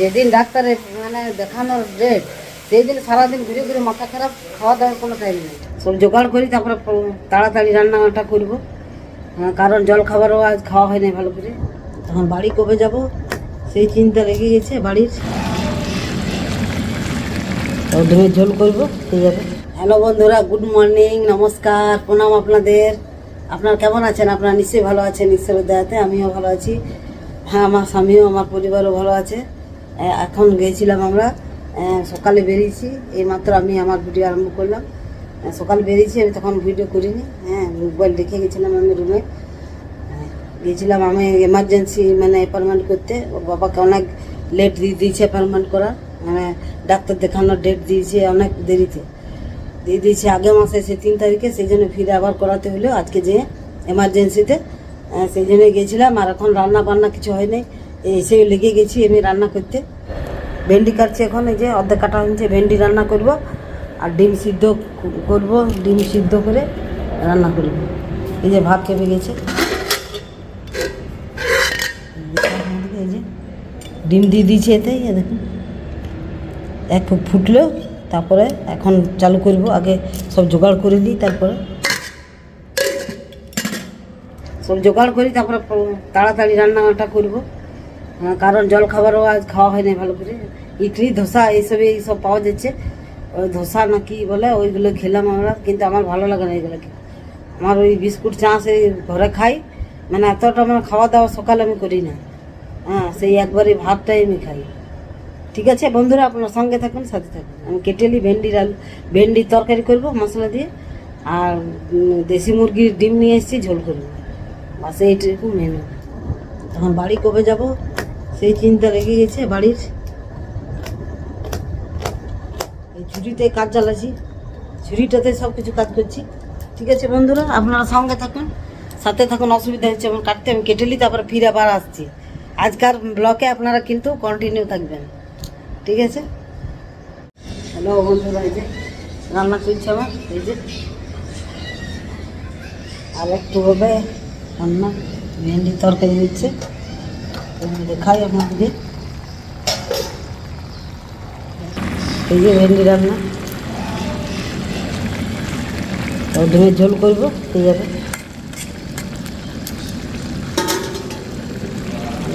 যেদিন ডাক্তারের মানে দেখানোর ডেট সেই দিন সারাদিন ঘুরে ঘুরে মাথা খারাপ খাওয়া দাওয়ার কোনো টাইম নেই। সব জোগাড় করি তারপরে তাড়াতাড়ি রান্নাটা করব হ্যাঁ, কারণ জল খাবারও আজ খাওয়া হয় ভালো করে। তখন বাড়ি কবে যাব? সেই চিন্তা লেগে গেছে বাড়ির। ডিমের ঝোল করব ঠিক আছে হ্যালো বন্ধুরা গুড মর্নিং নমস্কার প্রণাম আপনাদের। আপনার কেমন আছেন? আপনারা নিশ্চয়ই ভালো আছেন ঈশ্বরের দয়াতে আমিও ভালো আছি। হ্যাঁ আমার স্বামীও আমার পরিবারও ভালো আছে। এখন গিয়েছিলাম আমরা সকালে বেরিয়েছি, এইমাত্র আমি আমার ভিডিও আরম্ভ করলাম। সকালে বেরিয়েছি, আমি তখন ভিডিও করিনি হ্যাঁ মোবাইল দেখে গেছিলাম আমি রুমে। গিয়েছিলাম আমি এমার্জেন্সি মানে অ্যাপয়েন্টমেন্ট করতে বাবাকে অনেক লেট দিয়ে দিয়েছে অ্যাপয়েন্টমেন্ট করার মানে ডাক্তার দেখানোর ডেট দিয়েছে অনেক দেরিতে। দিয়ে দিয়েছে আগে মাসে সে তিন তারিখে, সেই জন্য ফিরে আবার করাতে হলো, আজকে যে এমার্জেন্সিতে সেই জন্য গিয়েছিলাম আর এখন রান্না বান্না কিছু হয়নি এসে লেগে গেছি আমি রান্না করতে। ভেন্ডি কাটছি এখন, এই যে অর্ধেক কাটা হয়েছে, ভেন্ডি রান্না করব আর ডিম সিদ্ধ করব, ডিম সিদ্ধ করে রান্না করব। এই যে ভাত খেপে গেছে। এই যে ডিম দিয়ে দিয়েছে এতে দেখুন। এক ফুটলো, তারপরে এখন চালু করব, আগে সব জোগাড় করে দিই তারপরে। সব জোগাড় করি, তারপরে তাড়াতাড়ি রান্নাটা করব। কারণ জল খাবারও আজ খাওয়া হয় না ভালো করে। ইডলি, ধোসা এইসব এইসব পাওয়া যাচ্ছে। ওই ধোসা না কি বলে, ওইগুলো খেলাম আমরা, কিন্তু আমার ভালো লাগে না খেতে। আমার ওই বিস্কুট চা সেই ঘরে খাই মানে এতটা মানে খাওয়া দাওয়া সকালে আমি করি না। হ্যাঁ সেই একবারই ভাতটাই আমি খাই। ঠিক আছে বন্ধুরা, আপনার সঙ্গে থাকুন, সাথে থাকুন। আমি কেটেলি ভেন্ডির আলু ভেন্ডির তরকারি করব মশলা দিয়ে, আর দেশি মুরগির ডিম নিয়ে এসেছি, ঝোল করব। বাস এইটুকু মেনু। তখন বাড়ি কবে যাব? সেই চিন্তা লেগে গেছে বাড়ির। এই ছুটিতে কাজ চালাচ্ছি ছুটিটাতে সব কিছু কাজ করছি। ঠিক আছে বন্ধুরা, আপনারা সঙ্গে থাকুন, সাথে থাকুন, অসুবিধা হচ্ছে আমার কাটতে, আমি কেটে নিই, তারপরে ফিরে আবার আসছি। আজকার ব্লকে আপনারা কিন্তু কন্টিনিউ থাকবেন। ঠিক আছে? হ্যালো বন্ধুরা, এই যে রান্না করছি আমার, এই যে। আর একটু হবে রান্না, ভেন্ডি তরকারি হচ্ছে। দেখাই আপনাদেরকে এই যে ভেন্ডি রান্না। ডিমের ঝোল করব ঠিক আছে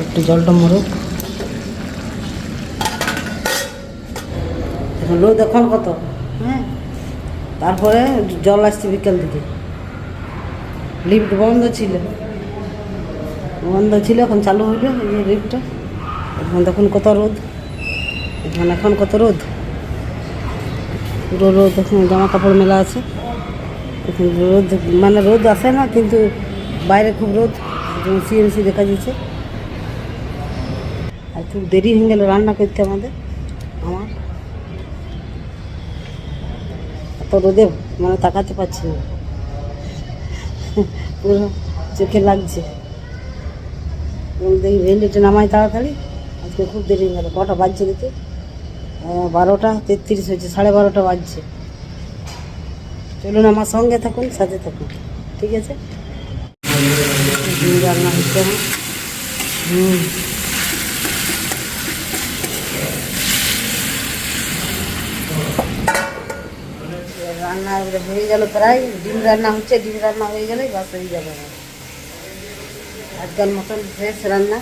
একটু জলটা মরুক। এখন রোদ এখন কত? হ্যাঁ। তারপরে জল আসছে বিকেল দিকে। লিফট বন্ধ ছিল। বন্ধ ছিল, এখন চালু হইল এই যে এখন দেখুন কত রোদ। এখন এখন কত রোদ। পুরো রোদ, এখন জামা কাপড় মেলা আছে। এখন রোদ মানে রোদ আসে না, কিন্তু বাইরে খুব রোদ। সিএমসি দেখা যাচ্ছে। আর খুব দেরি হয়ে গেল রান্না করতে আমাদের, আমার। এত রোদে মানে তাকাতে পারছি না। পুরো চোখে লাগছে। দেখি ভেন্ডিটা নামাই তাড়াতাড়ি। আজকে খুব দেরি গেল কটা বাজছে দিতে বারোটা, তেত্রিশ হয়েছে, সাড়ে বারোটা বাজছে। চলুন আমার সঙ্গে থাকুন, সাথে থাকুন, ঠিক আছে? রান্না হচ্ছে রান্না হয়ে গেল প্রায়, ডিম রান্না হচ্ছে, ডিম রান্না হয়ে গেলে বাস হয়ে যাবে। আজকাল মতন ফ্রেশ রান্না।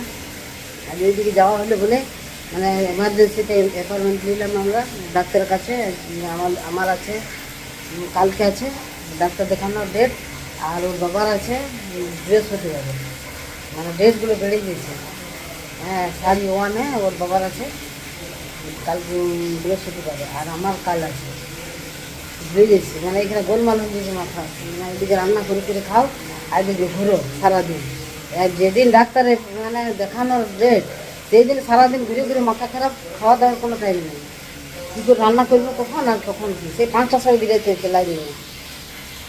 আর ওইদিকে যাওয়া হলে বলে মানে এমার্জেন্সিতে অ্যাপয়েন্টমেন্ট নিলাম আমরা ডাক্তারের কাছে আমার আমার আছে কালকে আছে ডাক্তার দেখানোর ডেট আর ওর বাবার আছে উম, যাবে মানে ড্রেসগুলো বেড়ে গিয়েছে। হ্যাঁ সারি ওয়ানে ওর বাবার আছে কাল ড্রেস হতে বৃহস্পতিবারে আর আমার কাল আছে। গেছে মানে এখানে গোলমাল হয়ে গেছে মাথা। মানে এদিকে রান্না করে করে খাও আর এদিকে ঘুরো সারাদিন। যেদিন ডাক্তারের মানে দেখানোর ডেট সেই দিন সারাদিন ঘুরে ঘুরে মাথা খারাপ, খাওয়া দাওয়ার কোনো টাইম নেই। কী করে রান্না করব কখন আর কখন কি? সেই পাঁচটার সময় বিরাইতে হচ্ছে লাইনে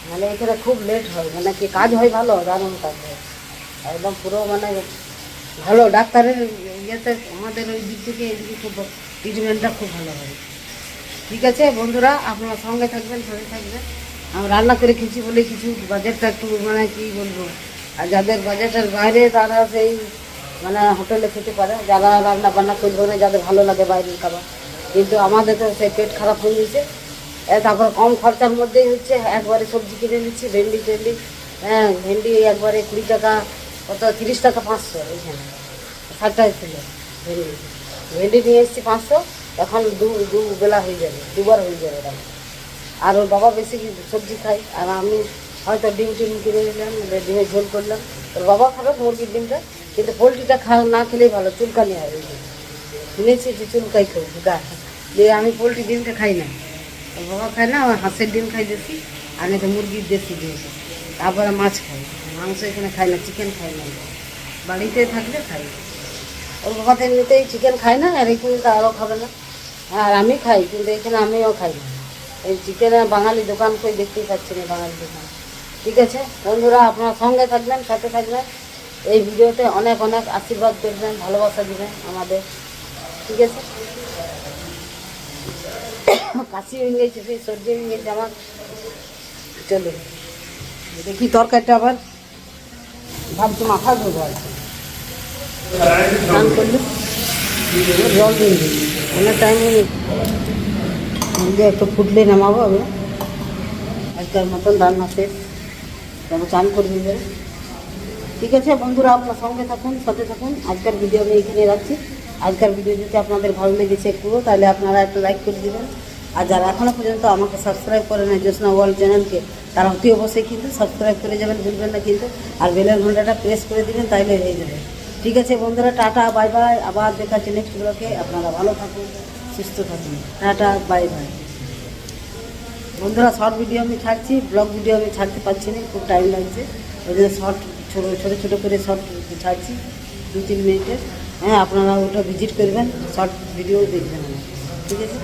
মানে এখানে খুব লেট হয় মানে কি কাজ হয় ভালো? দারুণ কাজ হয় একদম পুরো মানে ভালো। ডাক্তারের ইয়েতে আমাদের ওই দিক থেকে এদিকে খুব ট্রিটমেন্টটা খুব ভালো হয়। ঠিক আছে বন্ধুরা, আপনারা সঙ্গে থাকবেন সঙ্গে থাকবেন। আমি রান্না করে খেয়েছি বলে কিছু বাজেটটা একটু মানে কি বলব? আর যাদের বাজেটের বাইরে তারা সেই মানে হোটেলে খেতে পারে। যারা রান্না বান্না করবে না যাদের ভালো লাগে বাইরের খাবার। কিন্তু আমাদের তো সেই পেট খারাপ হয়ে গেছে। তারপর কম খরচার মধ্যেই হচ্ছে একবারে সবজি কিনে নিচ্ছি, ভেন্ডি টেন্ডি। হ্যাঁ ভেন্ডি একবারে কুড়ি টাকা, কত, তিরিশ টাকা, পাঁচশো এখানে ষাট টাকা ভেন্ডি। ভেন্ডি নিয়ে এসেছি পাঁচশো। এখন দু দু বেলা হয়ে যাবে, দুবার হয়ে যাবে আর ওর বাবা বেশি সবজি খায়, আর আমি হয়তো ডিম টিম কিনে নিলাম ডিমের ঝোল করলাম। ওর বাবা খাবে মুরগির ডিমটা, কিন্তু পোলট্রিটা খা না খেলেই ভালো, চুলকানি হয় শুনেছি যে চুলকাই খাই গা। দিয়ে আমি পোলট্রি ডিমটা খাই না। বাবা খায় না, আমার হাঁসের ডিম খাই দেশি আর এটা মুরগির দেশি ডিম। তারপরে মাছ খাই, মাংস এখানে খাই না চিকেন খাই না। বাড়িতে থাকলে খাই। ওর বাবা তো এমনিতেই চিকেন খায় না, আর এখানে তো আরও খাবে না। আর আমি খাই, কিন্তু এখানে আমিও খাই না। এই চিকেনে বাঙালি দোকান কই দেখতেই পাচ্ছি না, বাঙালি দোকান। ঠিক আছে? বন্ধুরা, আপনারা সঙ্গে থাকবেন, সাথে থাকবেন। এই ভিডিওতে অনেক অনেক আশীর্বাদ করবেন ভালোবাসা দিবেন আমাদের। ঠিক আছে? কাশি হয়ে গেছে সেই সর্দি হয়ে গেছে আমার চলো। দেখি তরকারিটা আবার। ভাবছি মাথা ধরবো করলে। জল দিয়ে অনেক টাইম একটু ফুটলে নামাবো আমি আজকের মতন রান্না শেষ। তারপর চান করবি। ঠিক আছে, বন্ধুরা, আপনার সঙ্গে থাকুন, সাথে থাকুন। আজকের ভিডিও আমি এখানে রাখছি। আজকের ভিডিও যদি আপনাদের ভালো লেগেছে পুরো, তাহলে আপনারা একটা লাইক করে দেবেন। আর যারা এখনও পর্যন্ত আমাকে সাবস্ক্রাইব করে না জ্যোৎস্না ওয়ার্ল্ড চ্যানেলকে, তারা অতি অবশ্যই কিন্তু সাবস্ক্রাইব করে যাবেন, ভুলবেন না কিন্তু। আর বেলের ঘন্টাটা প্রেস করে দেবেন, তাইলে হয়ে যাবে। ঠিক আছে, বন্ধুরা, টাটা বাই বাই আবার দেখাচ্ছি নেক্সট ব্লকে আপনারা ভালো থাকুন, সুস্থ থাকুন। টাটা বাই বাই বন্ধুরা শর্ট ভিডিও আমি ছাড়ছি ব্লগ ভিডিও আমি ছাড়তে পারছি না, খুব টাইম লাগছে। ওই জন্য শর্ট ছোটো ছোটো ছোটো করে শর্ট ছাড়ছি দু তিন মিনিটের হ্যাঁ আপনারা ওটা ভিজিট করবেন শর্ট ভিডিও দেখবেন। ঠিক আছে?